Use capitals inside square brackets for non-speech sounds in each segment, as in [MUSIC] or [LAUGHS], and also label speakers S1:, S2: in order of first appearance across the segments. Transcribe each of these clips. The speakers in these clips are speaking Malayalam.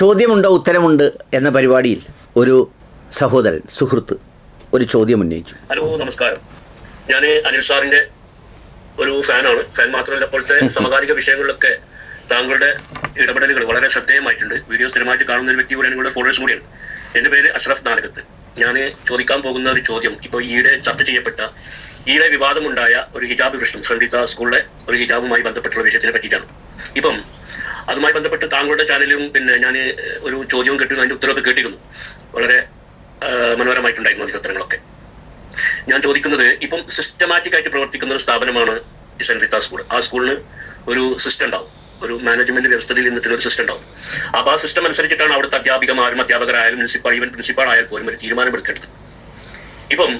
S1: ചോദ്യമുണ്ടോ ഉത്തരമുണ്ട് എന്ന പരിപാടിയിൽ ഒരു സഹോദരൻ സുഹൃത്ത് ഒരു ചോദ്യം ഉന്നയിച്ചു.
S2: ഹലോ നമസ്കാരം. ഞാൻ അനിൽ സാറിന്റെ ഒരു ഫാനാണ്. ഫാൻ മാത്രമല്ല ഇപ്പോഴത്തെ [LAUGHS] സമകാലിക വിഷയങ്ങളിലൊക്കെ താങ്കളുടെ ഇടപെടലുകൾ വളരെ ശ്രദ്ധേയമായിട്ടുണ്ട്. വീഡിയോ സ്ഥിരമായിട്ട് കാണുന്ന ഒരു വ്യക്തി കൂടെ നിങ്ങളുടെ ഫോളോവേഴ്സ് കൂടിയാണ്. എന്റെ പേര് അഷ്റഫ് നാലകത്ത് ഞാൻ ചോദിക്കാൻ പോകുന്ന ഒരു ചോദ്യം ഇപ്പോൾ ഈയിടെ ചർച്ച ചെയ്യപ്പെട്ട ഈയിടെ വിവാദമുണ്ടായ ഒരു ഹിജാബ് പ്രശ്നം സംഗീത സ്കൂളിലെ ഒരു ഹിജാബുമായി ബന്ധപ്പെട്ടുള്ള വിഷയത്തിനെ പറ്റിയിട്ടാണ്. ഇപ്പം അതുമായി ബന്ധപ്പെട്ട് താങ്കളുടെ ചാനലിലും പിന്നെ ഞാൻ ഒരു ചോദ്യവും കേട്ടിരുന്നു. അതിന്റെ ഉത്തരവൊക്കെ കേട്ടിരുന്നു. വളരെ മനോഹരമായിട്ടുണ്ടായിരുന്നു അതിന്റെ ഉത്തരങ്ങളൊക്കെ. ഞാൻ ചോദിക്കുന്നത് ഇപ്പം സിസ്റ്റമാറ്റിക് ആയിട്ട് പ്രവർത്തിക്കുന്ന ഒരു സ്ഥാപനമാണ് സെന്റ് റീത്ത സ്കൂൾ. ആ സ്കൂളിന് ഒരു സിസ്റ്റം ഉണ്ടാവും. ഒരു മാനേജ്മെന്റ് വ്യവസ്ഥയിൽ നിന്നിട്ടുള്ള ഒരു സിസ്റ്റം ഉണ്ടാവും. അപ്പൊ ആ സിസ്റ്റം അനുസരിച്ചിട്ടാണ് അവിടുത്തെ അധ്യാപികമാരും അധ്യാപകരായാലും പ്രിൻസിപ്പാൾ ഈവൻ പ്രിൻസിപ്പാൾ ആയാൽ പോലും ഒരു തീരുമാനമെടുക്കേണ്ടത്. ഇപ്പം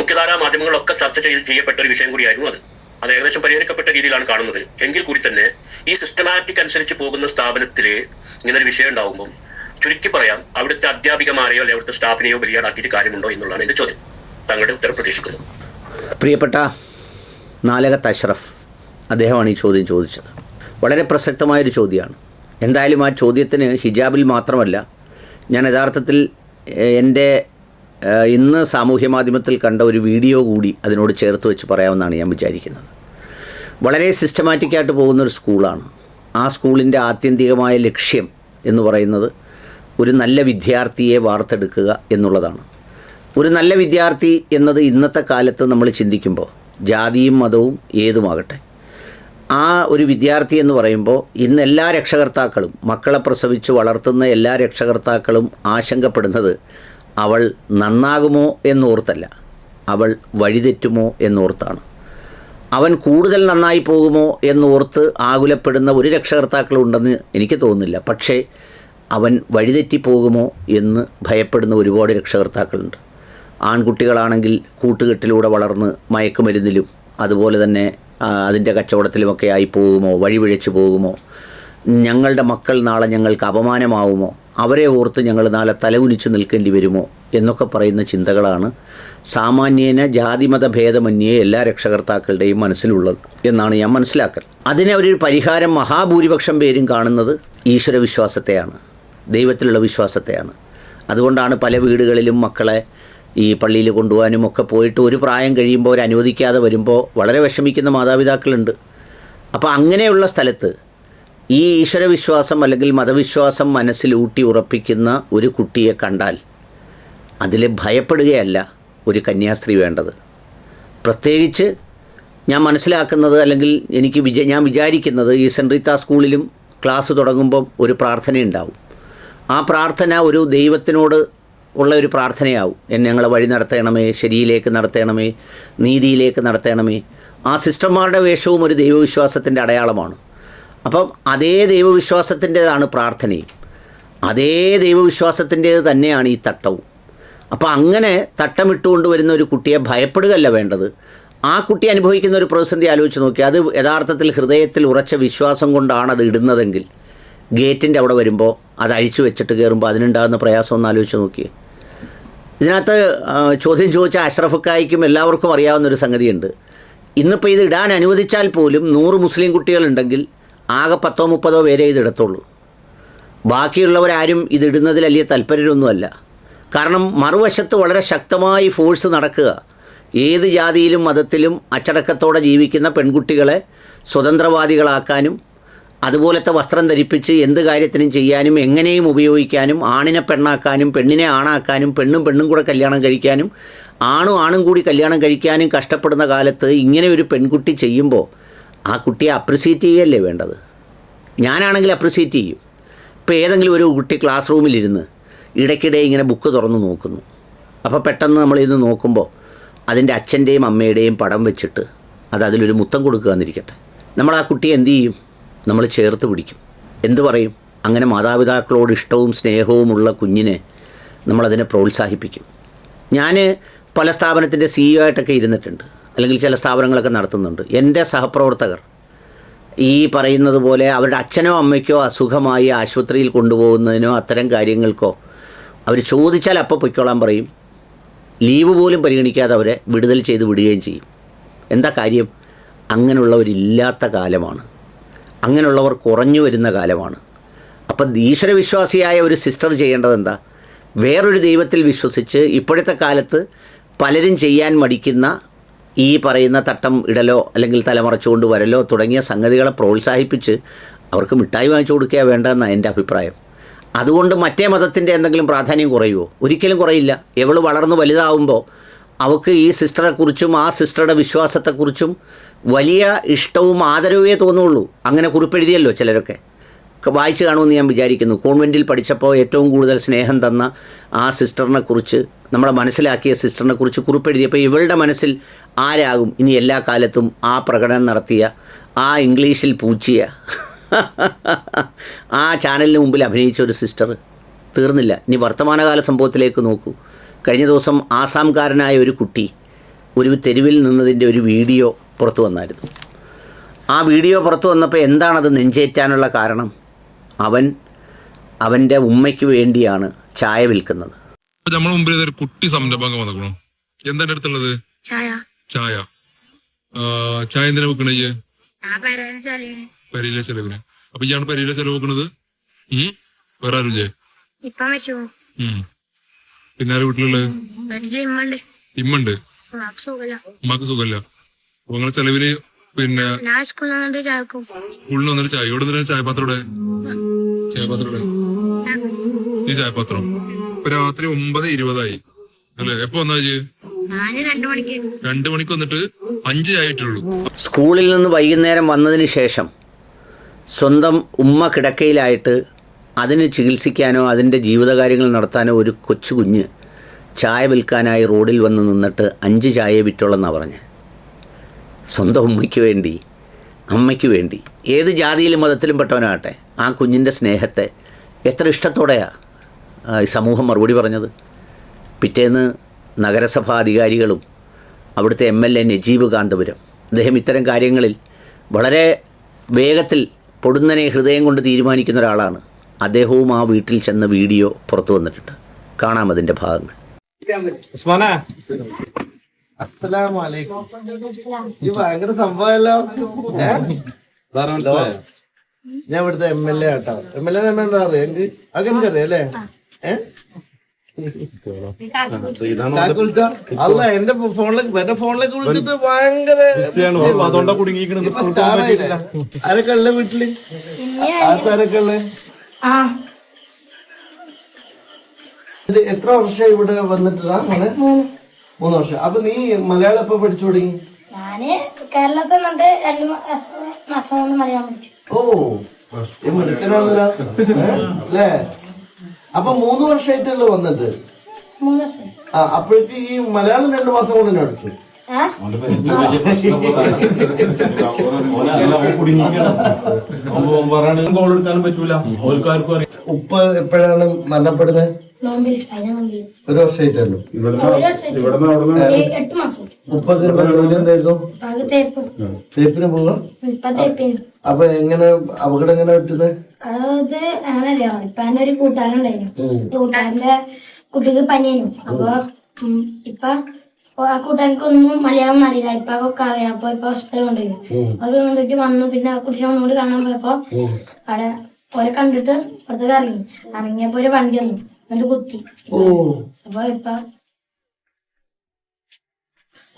S2: മുഖ്യധാരാ മാധ്യമങ്ങളൊക്കെ ചർച്ച ചെയ്ത് ചെയ്യപ്പെട്ട ഒരു വിഷയം കൂടിയായിരുന്നു അത്. അത് ഏകദേശം പരിഹരിക്കപ്പെട്ട രീതിയിലാണ് കാണുന്നത്. എങ്കിൽ കൂടി തന്നെ ഈ സിസ്റ്റമാറ്റിക് അനുസരിച്ച് പോകുന്ന സ്ഥാപനത്തിൽ ഇങ്ങനൊരു വിഷയം ഉണ്ടാകുമ്പോൾ ചുരുക്കി പറയാം അവിടുത്തെ അധ്യാപികമാരെയോ അല്ലെങ്കിൽ അവിടുത്തെ സ്റ്റാഫിനെയോ ബലിയാടാക്കിയിട്ട് കാര്യമുണ്ടോ എന്നുള്ളതാണ് എന്റെ ചോദ്യം. തങ്ങളുടെ ഉത്തരം പ്രതീക്ഷിക്കുന്നു.
S1: പ്രിയപ്പെട്ട നാലകത്ത് അഷ്റഫ് അദ്ദേഹമാണ് ഈ ചോദ്യം ചോദിച്ചത്. വളരെ പ്രസക്തമായൊരു ചോദ്യമാണ്. എന്തായാലും ആ ചോദ്യത്തിന് ഹിജാബിൽ മാത്രമല്ല ഞാൻ യഥാർത്ഥത്തിൽ എന്റെ ഇന്ന് സാമൂഹ്യ മാധ്യമത്തിൽ കണ്ട ഒരു വീഡിയോ കൂടി അതിനോട് ചേർത്ത് വെച്ച് പറയാമെന്നാണ് ഞാൻ വിചാരിക്കുന്നത്. വളരെ സിസ്റ്റമാറ്റിക്കായിട്ട് പോകുന്ന ഒരു സ്കൂളാണ്. ആ സ്കൂളിന്റെ ആത്യന്തികമായ ലക്ഷ്യം എന്ന് പറയുന്നത് ഒരു നല്ല വിദ്യാർത്ഥിയെ വാർത്തെടുക്കുക എന്നുള്ളതാണ്. ഒരു നല്ല വിദ്യാർത്ഥി എന്നത് ഇന്നത്തെ കാലത്ത് നമ്മൾ ചിന്തിക്കുമ്പോൾ ജാതിയും മതവും ഏതുമാകട്ടെ ആ ഒരു വിദ്യാർത്ഥി എന്ന് പറയുമ്പോൾ ഇന്ന് എല്ലാ രക്ഷകർത്താക്കളും മക്കളെ പ്രസവിച്ച് വളർത്തുന്ന എല്ലാ രക്ഷകർത്താക്കളും ആശങ്കപ്പെടുന്നത് അവൾ നന്നാകുമോ എന്നോർത്തല്ല. അവൾ വഴിതെറ്റുമോ എന്നോർത്താണ്. അവൻ കൂടുതൽ നന്നായി പോകുമോ എന്നോർത്ത് ആകുലപ്പെടുന്ന ഒരു രക്ഷകർത്താക്കളും ഉണ്ടെന്ന് എനിക്ക് തോന്നുന്നില്ല. പക്ഷേ അവൻ വഴിതെറ്റിപ്പോകുമോ എന്ന് ഭയപ്പെടുന്ന ഒരുപാട് രക്ഷകർത്താക്കളുണ്ട്. ആൺകുട്ടികളാണെങ്കിൽ കൂട്ടുകെട്ടിലൂടെ വളർന്ന് മയക്കുമരുന്നിലും അതുപോലെ തന്നെ അതിന്റെ കച്ചവടത്തിലുമൊക്കെ ആയി പോകുമോ വഴിപിഴച്ചു പോകുമോ ഞങ്ങളുടെ മക്കൾ നാളെ ഞങ്ങൾക്ക് അപമാനമാവുമോ അവരെ ഓർത്ത് ഞങ്ങൾ നാളെ തലകുനിച്ച് നിൽക്കേണ്ടി വരുമോ എന്നൊക്കെ പറയുന്ന ചിന്തകളാണ് സാമാന്യേന ജാതിമത ഭേദമന്യേ എല്ലാ രക്ഷകർത്താക്കളുടെയും മനസ്സിലുള്ളത് എന്നാണ് ഞാൻ മനസ്സിലാക്കൽ. അതിനെ ഒരു പരിഹാരം മഹാഭൂരിപക്ഷം പേരും കാണുന്നത് ഈശ്വരവിശ്വാസത്തെയാണ് ദൈവത്തിലുള്ള വിശ്വാസത്തെയാണ്. അതുകൊണ്ടാണ് പല വീടുകളിലും മക്കളെ ഈ പള്ളിയിൽ കൊണ്ടുപോകാനും ഒക്കെ പോയിട്ട് ഒരു പ്രായം കഴിയുമ്പോൾ അവർ അനുവദിക്കാതെ വരുമ്പോൾ വളരെ വിഷമിക്കുന്ന മാതാപിതാക്കളുണ്ട്. അപ്പോൾ അങ്ങനെയുള്ള സ്ഥലത്ത് ഈ ഈശ്വരവിശ്വാസം അല്ലെങ്കിൽ മതവിശ്വാസം മനസ്സിൽ ഊട്ടി ഉറപ്പിക്കുന്ന ഒരു കുട്ടിയെ കണ്ടാൽ അതിൽ ഭയപ്പെടുകയല്ല ഒരു കന്യാസ്ത്രീ വേണ്ടത്. പ്രത്യേകിച്ച് ഞാൻ മനസ്സിലാക്കുന്നത് അല്ലെങ്കിൽ എനിക്ക് വിജ ഞാൻ വിചാരിക്കുന്നത് ഈ സെന്റ് സ്കൂളിലും ക്ലാസ് തുടങ്ങുമ്പം ഒരു പ്രാർത്ഥനയുണ്ടാവും. ആ പ്രാർത്ഥന ഒരു ദൈവത്തിനോട് ഉള്ള ഒരു പ്രാർത്ഥനയാവും. എന്നെ ഞങ്ങളെ വഴി നടത്തണമേ ശരിയിലേക്ക് നടത്തണമേ നീതിയിലേക്ക് നടത്തണമേ. ആ സിസ്റ്റർമാരുടെ വേഷവും ഒരു ദൈവവിശ്വാസത്തിന്റെ അടയാളമാണ്. അപ്പം അതേ ദൈവവിശ്വാസത്തിന്റെതാണ് പ്രാർത്ഥനയും. അതേ ദൈവവിശ്വാസത്തിന്റേത് തന്നെയാണ് ഈ തട്ടവും. അപ്പോൾ അങ്ങനെ തട്ടമിട്ടുകൊണ്ട് വരുന്ന ഒരു കുട്ടിയെ ഭയപ്പെടുകയല്ല വേണ്ടത്. ആ കുട്ടി അനുഭവിക്കുന്ന ഒരു പ്രതിസന്ധി ആലോചിച്ച് നോക്കി അത് യഥാർത്ഥത്തിൽ ഹൃദയത്തിൽ ഉറച്ച വിശ്വാസം കൊണ്ടാണ് അത് ഇടുന്നതെങ്കിൽ ഗേറ്റിന്റെ അവിടെ വരുമ്പോൾ അത് അഴിച്ചു വെച്ചിട്ട് കയറുമ്പോൾ അതിനുണ്ടാകുന്ന പ്രയാസം ഒന്ന് ആലോചിച്ച് നോക്കിയേ. ഇതിനകത്ത് ചോദ്യം ചോദിച്ച അഷ്റഫക്കായിക്കും എല്ലാവർക്കും അറിയാവുന്ന ഒരു സംഗതിയുണ്ട്. ഇന്നിപ്പോൾ ഇത് ഇടാൻ അനുവദിച്ചാൽ പോലും നൂറ് മുസ്ലിം കുട്ടികളുണ്ടെങ്കിൽ ആകെ പത്തോ മുപ്പതോ പേരെ ഇതിടത്തുള്ളൂ. ബാക്കിയുള്ളവരാരും ഇതിടുന്നതിൽ വലിയ താല്പര്യമൊന്നുമല്ല. കാരണം മറുവശത്ത് വളരെ ശക്തമായി ഫോഴ്സ് നടക്കുക. ഏത് ജാതിയിലും മതത്തിലും അച്ചടക്കത്തോടെ ജീവിക്കുന്ന പെൺകുട്ടികളെ സ്വതന്ത്രവാദികളാക്കാനും അതുപോലത്തെ വസ്ത്രം ധരിപ്പിച്ച് എന്ത് കാര്യത്തിനും ചെയ്യാനും എങ്ങനെയും ഉപയോഗിക്കാനും ആണിനെ പെണ്ണാക്കാനും പെണ്ണിനെ ആണാക്കാനും പെണ്ണും പെണ്ണും കൂടെ കല്യാണം കഴിക്കാനും ആണും ആണും കൂടി കല്യാണം കഴിക്കാനും കഷ്ടപ്പെടുന്ന കാലത്ത് ഇങ്ങനെ ഒരു പെൺകുട്ടി ചെയ്യുമ്പോൾ ആ കുട്ടിയെ അപ്രിസിയേറ്റ് ചെയ്യല്ലേ വേണ്ടത്? ഞാനാണെങ്കിൽ അപ്രിസിയേറ്റ് ചെയ്യും. ഇപ്പോൾ ഏതെങ്കിലും ഒരു കുട്ടി ക്ലാസ് റൂമിലിരുന്ന് ഇടയ്ക്കിടെ ഇങ്ങനെ ബുക്ക് തുറന്ന് നോക്കുന്നു. അപ്പോൾ പെട്ടെന്ന് നമ്മളിന്ന് നോക്കുമ്പോൾ അതിന്റെ അച്ഛന്റെയും അമ്മയുടെയും പടം വെച്ചിട്ട് അത് അതിലൊരു മുത്തം കൊടുക്കുക എന്നിരിക്കട്ടെ. നമ്മൾ ആ കുട്ടിയെ എന്തു ചെയ്യും? നമ്മൾ ചേർത്ത് പിടിക്കും. എന്തു പറയും? അങ്ങനെ മാതാപിതാക്കളോട് ഇഷ്ടവും സ്നേഹവുമുള്ള കുഞ്ഞിനെ നമ്മളതിനെ പ്രോത്സാഹിപ്പിക്കും. ഞാൻ പല സ്ഥാപനത്തിന്റെ സിഇഒ ആയിട്ടൊക്കെ ഇരുന്നിട്ടുണ്ട്. അല്ലെങ്കിൽ ചില സ്ഥാപനങ്ങളൊക്കെ നടത്തുന്നുണ്ട്. എന്റെ സഹപ്രവർത്തകർ ഈ പറയുന്നത് പോലെ അവരുടെ അച്ഛനോ അമ്മയ്ക്കോ അസുഖമായി ആശുപത്രിയിൽ കൊണ്ടുപോകുന്നതിനോ അത്തരം കാര്യങ്ങൾക്കോ അവർ ചോദിച്ചാൽ അപ്പോൾ പൊയ്ക്കോളാൻ പറയും. ലീവ് പോലും പരിഗണിക്കാതെ അവരെ വിടുതൽ ചെയ്ത് വിടുകയും ചെയ്യും. എന്താ കാര്യം? അങ്ങനെയുള്ളവരില്ലാത്ത കാലമാണ്. അങ്ങനെയുള്ളവർ കുറഞ്ഞു വരുന്ന കാലമാണ്. അപ്പം ഈശ്വരവിശ്വാസിയായ ഒരു സിസ്റ്റർ ചെയ്യേണ്ടത് എന്താ? വേറൊരു ദൈവത്തിൽ വിശ്വസിച്ച് ഇപ്പോഴത്തെ കാലത്ത് പലരും ചെയ്യാൻ മടിക്കുന്ന ഈ പറയുന്ന തട്ടം ഇടലോ അല്ലെങ്കിൽ തലമറച്ചുകൊണ്ട് വരലോ തുടങ്ങിയ സംഗതികളെ പ്രോത്സാഹിപ്പിച്ച് അവർക്ക് മിഠായി വാങ്ങിച്ചു കൊടുക്കുക വേണ്ടതെന്നാണ് എന്റെ അഭിപ്രായം. അതുകൊണ്ട് മറ്റേ മതത്തിന്റെ എന്തെങ്കിലും പ്രാധാന്യം കുറയുമോ ഒരിക്കലും കുറയില്ല. എവൾ വളർന്ന് വലുതാവുമ്പോൾ അവൾക്ക് ഈ സിസ്റ്ററെക്കുറിച്ചും ആ സിസ്റ്ററുടെ വിശ്വാസത്തെക്കുറിച്ചും വലിയ ഇഷ്ടവും ആദരവേ തോന്നുള്ളൂ. അങ്ങനെ കുറിപ്പെഴുതിയല്ലോ ചിലരൊക്കെ. വായിച്ചു കാണുമെന്ന് ഞാൻ വിചാരിക്കുന്നു. കോൺവെന്റിൽ പഠിച്ചപ്പോൾ ഏറ്റവും കൂടുതൽ സ്നേഹം തന്ന ആ സിസ്റ്ററിനെ കുറിച്ച് നമ്മളെ മനസ്സിലാക്കിയ സിസ്റ്ററിനെ കുറിച്ച് കുറിപ്പെഴുതിയപ്പോൾ ഇവളുടെ മനസ്സിൽ ആരാകും ഇനി എല്ലാ കാലത്തും ആ പ്രകടനം നടത്തിയ ആ ഇംഗ്ലീഷിൽ പൂച്ചിയ ആ ചാനലിന് മുമ്പിൽ അഭിനയിച്ച ഒരു സിസ്റ്റർ തീർന്നില്ല. ഇനി വർത്തമാനകാല സംഭവത്തിലേക്ക് നോക്കൂ. കഴിഞ്ഞ ദിവസം ആസാംകാരനായ ഒരു കുട്ടി ഒരു തെരുവിൽ നിന്നതിന്റെ ഒരു വീഡിയോ പുറത്തു വന്നായിരുന്നു. ആ വീഡിയോ പുറത്തു വന്നപ്പോൾ എന്താണത് നെഞ്ചേറ്റാനുള്ള കാരണം? അവൻ അവന്റെ ഉമ്മയ്ക്ക് വേണ്ടിയാണ് ചായ വിൽക്കുന്നത്.
S3: മുമ്പിൽ ഒരു കുട്ടി സംരംഭം വന്നേക്കണോ എന്താ എന്റെ അടുത്തുള്ളത്?
S4: ചായ.
S3: ചായ. ആ, ചായ എന്തിനാ വെക്കണേ ഇയ്യ്?
S4: ഞാൻ പേരേന്ന് ചളിയാണ്
S3: പെരയിലെ ചെലവിന്. അപ്പൊ ഇയാണ് പെരയിലെ ചെലവ് വെക്കണത്? ഉം? വേറെ ആരുമില്ലേ
S4: ഇപ്പം വെച്ചു.
S3: ഉം. പിന്നെ ആരും വീട്ടിലുള്ളത്?
S4: ഇമ്മണ്ട്
S3: ഇമ്മുണ്ട്
S4: ഉമ്മാക്ക് സുഖമില്ല.
S3: ഉമ്മാക്ക് സുഖമില്ല. അപ്പൊ നിങ്ങളെ ചെലവിന് പിന്നെ
S4: ഞാൻ സ്കൂളിൽ നിന്നിട്ട് ചായക്കും.
S3: സ്കൂളിൽ വന്നിട്ട് ചായ. ഇവിടെ നിന്ന് ചായപാത്രോടെ ചായപാത്രോടെ ഈ ചായപാത്രം. ഇപ്പൊ രാത്രി ഒമ്പത് ഇരുപതായി. അല്ലെ? എപ്പോ വന്നാ ഇജ്ജ്?
S4: രണ്ടു മണിക്ക്.
S3: വന്നിട്ട് അഞ്ച് ആയിട്ടുള്ളൂ
S1: സ്കൂളിൽ നിന്ന് വൈകുന്നേരം വന്നതിന് ശേഷം സ്വന്തം ഉമ്മ കിടക്കയിലായിട്ട് അതിന് ചികിത്സിക്കാനോ അതിന്റെ ജീവിതകാര്യങ്ങൾ നടത്താനോ ഒരു കൊച്ചു കുഞ്ഞ് ചായ വിൽക്കാനായി റോഡിൽ വന്ന് നിന്നിട്ട് അഞ്ച് ചായ വിറ്റോളെന്നാണ് പറഞ്ഞ്. സ്വന്തം ഉമ്മയ്ക്ക് വേണ്ടി അമ്മയ്ക്ക് വേണ്ടി ഏത് ജാതിയിലും മതത്തിലും പെട്ടവനാകട്ടെ ആ കുഞ്ഞിന്റെ സ്നേഹത്തെ എത്ര ഇഷ്ടത്തോടെയാണ് ഈ സമൂഹം മറുപടി പറഞ്ഞത്? പിറ്റേന്ന് നഗരസഭാ അധികാരികളും അവിടുത്തെ M L A Najeeb Kanthapuram അദ്ദേഹം ഇത്തരം കാര്യങ്ങളിൽ വളരെ വേഗത്തിൽ പൊടുന്നനെ ഹൃദയം കൊണ്ട് തീരുമാനിക്കുന്ന ഒരാളാണ്. അദ്ദേഹവും ആ വീട്ടിൽ ചെന്ന വീഡിയോ പുറത്തു വന്നിട്ടുണ്ട്. കാണാം അതിന്റെ ഭാഗങ്ങൾ.
S5: ഉസ്മാനെ അസ്സലാമലൈക്കും ഈ ഭയങ്കര സംഭവമല്ലോ? മനസ്സിലായോ? ഞാൻ ഇവിടുത്തെ എം എൽ എ ആട്ടോ. എം എൽ എ തന്നെ എന്താ പറയാ എനിക്ക് അതൊക്കെ എനിക്ക് അല്ലേ? അല്ല എന്റെ ഫോണിലേക്ക് എന്റെ ഫോണിലേക്ക് വിളിച്ചിട്ട് ഭയങ്കര സ്റ്റാർ ആയില്ലേ? ആരൊക്കെ ഉള്ള വീട്ടിൽ? ആർക്കാരൊക്കെ ഉള്ള? എത്ര വർഷം ഇവിടെ വന്നിട്ടാ മോനെ? മൂന്ന് വർഷം. അപ്പൊ നീ മലയാളം എപ്പോ പഠിച്ചു തുടങ്ങി?
S4: ഞാൻ കേരളത്തിൽ നിന്നിട്ട് രണ്ടു മാസം കൊണ്ട് മലയാളം പഠിച്ചു.
S5: ഓ മിടുക്കനാണല്ലോ? അല്ലേ? അപ്പൊ മൂന്ന് വർഷമായിട്ടല്ലോ വന്നിട്ട്? ആ അപ്പോഴേക്ക് ഈ മലയാളം രണ്ടു മാസം കൊണ്ട് തന്നെ പഠിച്ചു.
S4: ആ
S6: ഗോൾ എടുക്കാനും പറ്റൂല. ഓൽക്കാർക്കും
S5: ഉപ്പ എപ്പോഴാണ് മരണപ്പെടുന്നത്? ഒരു വർഷമായിട്ടല്ലോ തേപ്പിന് പോകാം അപ്പൊ എങ്ങനെ അപകടം എങ്ങനെ പറ്റുന്നത്
S4: അത് അങ്ങനല്ല ഇപ്പൊ എന്നെ ഒരു കൂട്ടുകാരുണ്ടായിരുന്നു കൂട്ടുകാരന്റെ കുട്ടിക്ക് പനിയായിരുന്നു. അപ്പൊ ഇപ്പൊ ആ കൂട്ടുകാർക്കൊന്നും മലയാളം അറിയില്ല. ഇപ്പൊ അതൊക്കെ അറിയാം. അപ്പൊ ഇപ്പൊ ഹോസ്പിറ്റലിൽ കൊണ്ടുപോയി. അത് കൊണ്ടിട്ട് വന്നു. പിന്നെ ആ കുട്ടീനെ ഒന്നുകൂടി കാണാൻ പോയപ്പോ അവിടെ ഓരെ കണ്ടിട്ട് പുറത്തേക്ക് ഇറങ്ങി. ഇറങ്ങിയപ്പോ ഒരു വണ്ടി വന്നു. എന്നിട്ട് കുത്തി
S5: ഓ.
S4: അപ്പൊ ഇപ്പൊ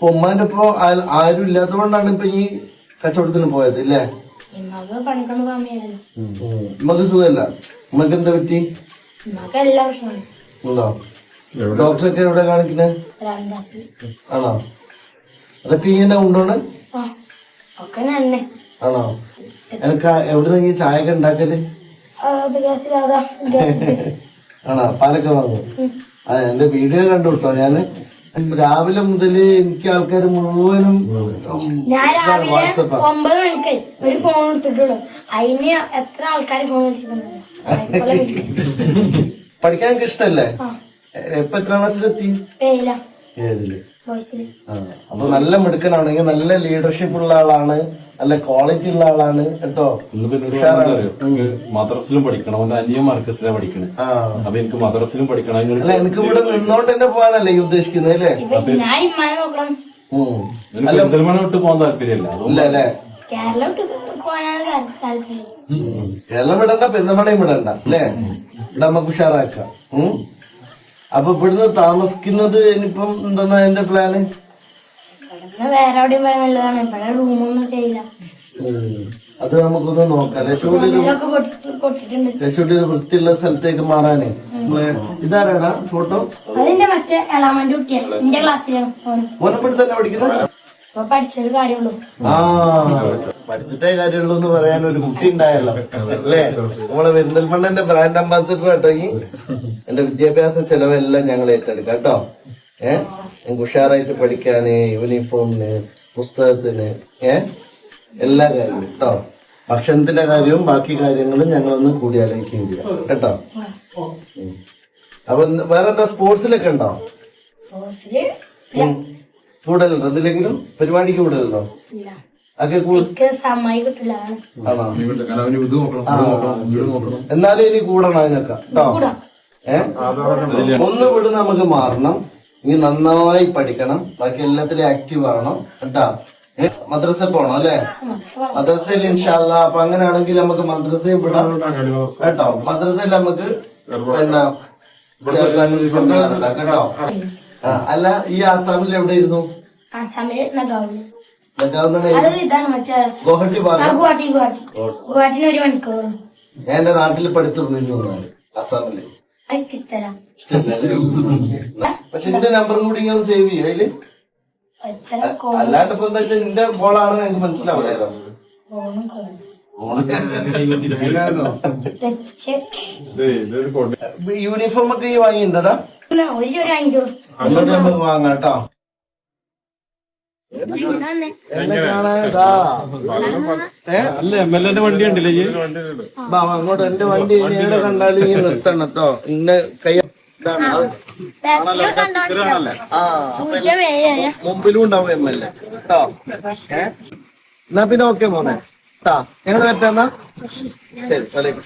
S5: ഉമ്മാന്റെ ഇപ്പൊ ആരും ഇല്ലാത്തതുകൊണ്ടാണ് ഇപ്പൊ ഈ കച്ചവടത്തിന് പോയത് ഇല്ലേ? ഉമ്മക്ക് സുഖമല്ല. ഉമ്മക്ക് എന്താ പറ്റി? ഉണ്ടോ? ഡോക്ടറൊക്കെ എവിടെ കാണിക്കുന്നത് ആണോ? അതൊക്കെ ഇങ്ങനെ ഉണ്ടോണ് ആണോ? എനിക്ക് എവിടെ നിന്ന് ചായ ഒക്കെ
S4: ഉണ്ടാക്കൽ? [LAUGHS]
S5: ആണോ? പാലൊക്കെ വാങ്ങും. ആ എന്റെ വീഡിയോ കണ്ടു കേട്ടോ ഞാൻ രാവിലെ മുതൽ എനിക്ക് ആൾക്കാർ മുഴുവനും
S4: ഞാൻ രാവിലെ ഒമ്പത് മണിക്ക് ഒരു ഫോൺ എടുത്തിട്ടുള്ളൂ. അതിന് എത്ര ആൾക്കാർ ഫോൺ
S5: പഠിക്കാൻ ഇഷ്ടല്ലേ? എപ്പൊ എത്ര ക്ലാസ്സിലെത്തി? ഏഴിൽ. അപ്പൊ നല്ല മിടുക്കനാണെങ്കിൽ നല്ല ലീഡർഷിപ്പ് ഉള്ള ആളാണ്. നല്ല ക്വാളിറ്റി ഉള്ള ആളാണ് കേട്ടോ. ഉഷാറാണ്.
S6: മദ്രസിലും പഠിക്കണം. അവന്റെ അനിയൻ മർക്കസിലാണ് പഠിക്കണേ. അപ്പൊ എനിക്ക് മദ്രസിലും പഠിക്കണം.
S5: അല്ല എനിക്ക് ഇവിടെ നിന്നോണ്ട് തന്നെ പോകാനല്ലേ ഈ ഉദ്ദേശിക്കുന്നത് അല്ലേ?
S6: വിട്ട് പോകാൻ താല്പര്യമില്ല. അതുകൊണ്ട്
S4: കേരളം
S5: വിടണ്ട പെരുന്നമടയും വിടണ്ട അല്ലേ? ഇവിടെ നമുക്ക് ഉഷാറാക്കാം. അപ്പൊ ഇവിടുന്ന് താമസിക്കുന്നത് ഇനിയിപ്പം എന്താ എന്റെ പ്ലാന്
S4: വേറെ എവിടെയും പോയാൽ നല്ലതാണ്. ഇവിടെ റൂമൊന്നും ശരിയില്ല
S5: അത് നമുക്കൊന്ന് നോക്കാം. ലക്ഷ്മി
S4: ജനലൊക്കെ പൊട്ടി- പൊട്ടിട്ടുണ്ട്.
S5: ലക്ഷ്മി ഒരു വൃത്തിയുള്ള സ്ഥലത്തേക്ക് മാറാനേ. നമ്മളെ ഇതാരാടാ? ഫോട്ടോ?
S4: അതിന്റെ മറ്റേ എളാമന്റെ കുട്ടിയാണ് എന്റെ ക്ലാസ്സിലാണ് ഓന്
S5: ഓനപ്പെടുത്ത് തന്നെ പഠിക്കുന്നത്
S4: ഇപ്പൊ പഠിച്ചൊരു കാര്യമുള്ളൂ.
S5: ആ പഠിച്ചിട്ടേ കാര്യമുള്ളൂ എന്ന് പറയാൻ ഒരു കുട്ടി ഉണ്ടായല്ലോ. അല്ലേ? നമ്മളെ വെന്തൽമണ്ണന്റെ ബ്രാൻഡ് അംബാസിഡർ കേട്ടോ ഈ. എന്റെ വിദ്യാഭ്യാസ ചെലവെല്ലാം ഞങ്ങൾ ഏറ്റെടുക്കാം കേട്ടോ. ഏഹ് ഉഷാറായിട്ട് പഠിക്കാന് യൂണിഫോമിന് പുസ്തകത്തിന് ഏഹ് എല്ലാ കാര്യവും കേട്ടോ ഭക്ഷണത്തിന്റെ കാര്യവും ബാക്കി കാര്യങ്ങളും ഞങ്ങളൊന്ന് കൂടി ആലോചിക്കുകയും ചെയ്യാം കേട്ടോ. അപ്പൊ വേറെ എന്താ സ്പോർട്സിലൊക്കെ ഉണ്ടോ? കൂടുതലുണ്ടോ? എന്തിലെങ്കിലും പരിപാടിക്ക് കൂടുതലുണ്ടോ? എന്നാലും ഇനി കൂടണം അതിനൊക്കെ കേട്ടോ ഏഹ് ഒന്ന് വിട് നമുക്ക് മാറണം. ഇനി നന്നായി പഠിക്കണം. ബാക്കി എല്ലാത്തിലും ആക്റ്റീവ് ആവണം. കേട്ടാ? മദ്രസ പോണം അല്ലെ? മദ്രസയിൽ ഇൻഷാല്ല അപ്പൊ അങ്ങനെയാണെങ്കിൽ നമുക്ക് മദ്രസയിൽ വിടാം. കേട്ടോ? മദ്രസയിൽ നമുക്ക് പിന്നെ കേട്ടോ? അല്ല ഈ ആസാമിൽ എവിടെ ഇരുന്നു?
S4: ആസാമിൽ
S5: ഗുവാഹട്ടി
S4: ഗുവാഹട്ടിന് ഒരു മണിക്കൂർ.
S5: ഞാൻ എന്റെ നാട്ടിൽ പഠിത്തു പോയിരുന്നു
S4: ആസാമിൽ.
S5: പക്ഷെ നിന്റെ നമ്പറും കൂടി ഇങ്ങനെ സേവ് ചെയ്യും.
S4: അതിൽ
S5: അല്ലാണ്ട് ഇപ്പൊ എന്താ വെച്ചാൽ നിന്റെ ബോളാണെന്ന് എനിക്ക് മനസ്സിലാവില്ലല്ലോ യൂണിഫോം ഒക്കെ ഈ വാങ്ങിയിട്ടുണ്ടടാ? നമുക്ക് വാങ്ങാം കേട്ടോ.
S6: അല്ല എം എൽ എന്റെ വണ്ടി ഉണ്ടല്ലേ
S5: അങ്ങോട്ട് എന്റെ വണ്ടി കണ്ടാലും നിർത്തണം കേട്ടോ. ഇന്ന കൈ മുമ്പിലും ഉണ്ടാവും എം എൽ എ. കേട്ടോ ഏ? എന്നാ പിന്നെ ഓക്കെ മോനെ. കേട്ടാ ഞങ്ങൾ പറ്റാന്നാ ശരി വലൈക്കും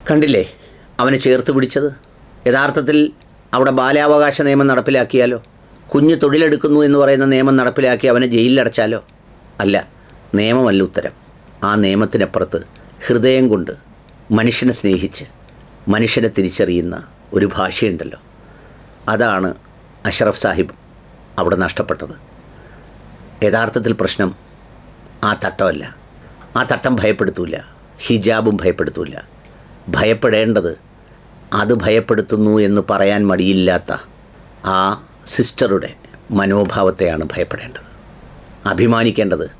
S1: കണ്ടില്ലേ? അവനെ ചേർത്ത് പിടിച്ചത്? യഥാർത്ഥത്തിൽ അവിടെ ബാലാവകാശ നിയമം നടപ്പിലാക്കിയാലോ? കുഞ്ഞ് തൊഴിലെടുക്കുന്നു എന്ന് പറയുന്ന നിയമം നടപ്പിലാക്കി അവനെ ജയിലിലടച്ചാലോ? അല്ല നിയമമല്ല ഉത്തരം. ആ നിയമത്തിനപ്പുറത്ത് ഹൃദയം കൊണ്ട് മനുഷ്യനെ സ്നേഹിച്ച് മനുഷ്യനെ തിരിച്ചറിയുന്ന ഒരു ഭാഷയുണ്ടല്ലോ. അതാണ് അഷറഫ് സാഹിബ് അവിടെ നഷ്ടപ്പെട്ടത്. യഥാർത്ഥത്തിൽ പ്രശ്നം ആ തട്ടമല്ല. ആ തട്ടം ഭയപ്പെടുത്തൂല. ഹിജാബും ഭയപ്പെടുത്തൂല. ഭയപ്പെടേണ്ടത് അത് ഭയപ്പെടുത്തുന്നു എന്ന് പറയാൻ മടിയില്ലാത്ത ആ സിസ്റ്ററുടെ മനോഭാവത്തെയാണ് ഭയപ്പെടേണ്ടത്. അഭിമാനിക്കേണ്ടത്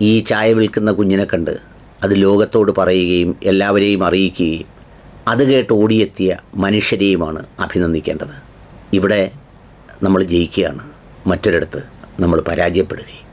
S1: ഈ ചായ വിൽക്കുന്ന കുഞ്ഞിനെ കണ്ട് അത് ലോകത്തോട് പറയുകയും എല്ലാവരെയും അറിയിക്കുകയും അത് കേട്ട് ഓടിയെത്തിയ മനുഷ്യരെയുമാണ് അഭിനന്ദിക്കേണ്ടത്. ഇവിടെ നമ്മൾ ജയിക്കുകയാണ്. മറ്റൊരിടത്ത് നമ്മൾ പരാജയപ്പെടുകയും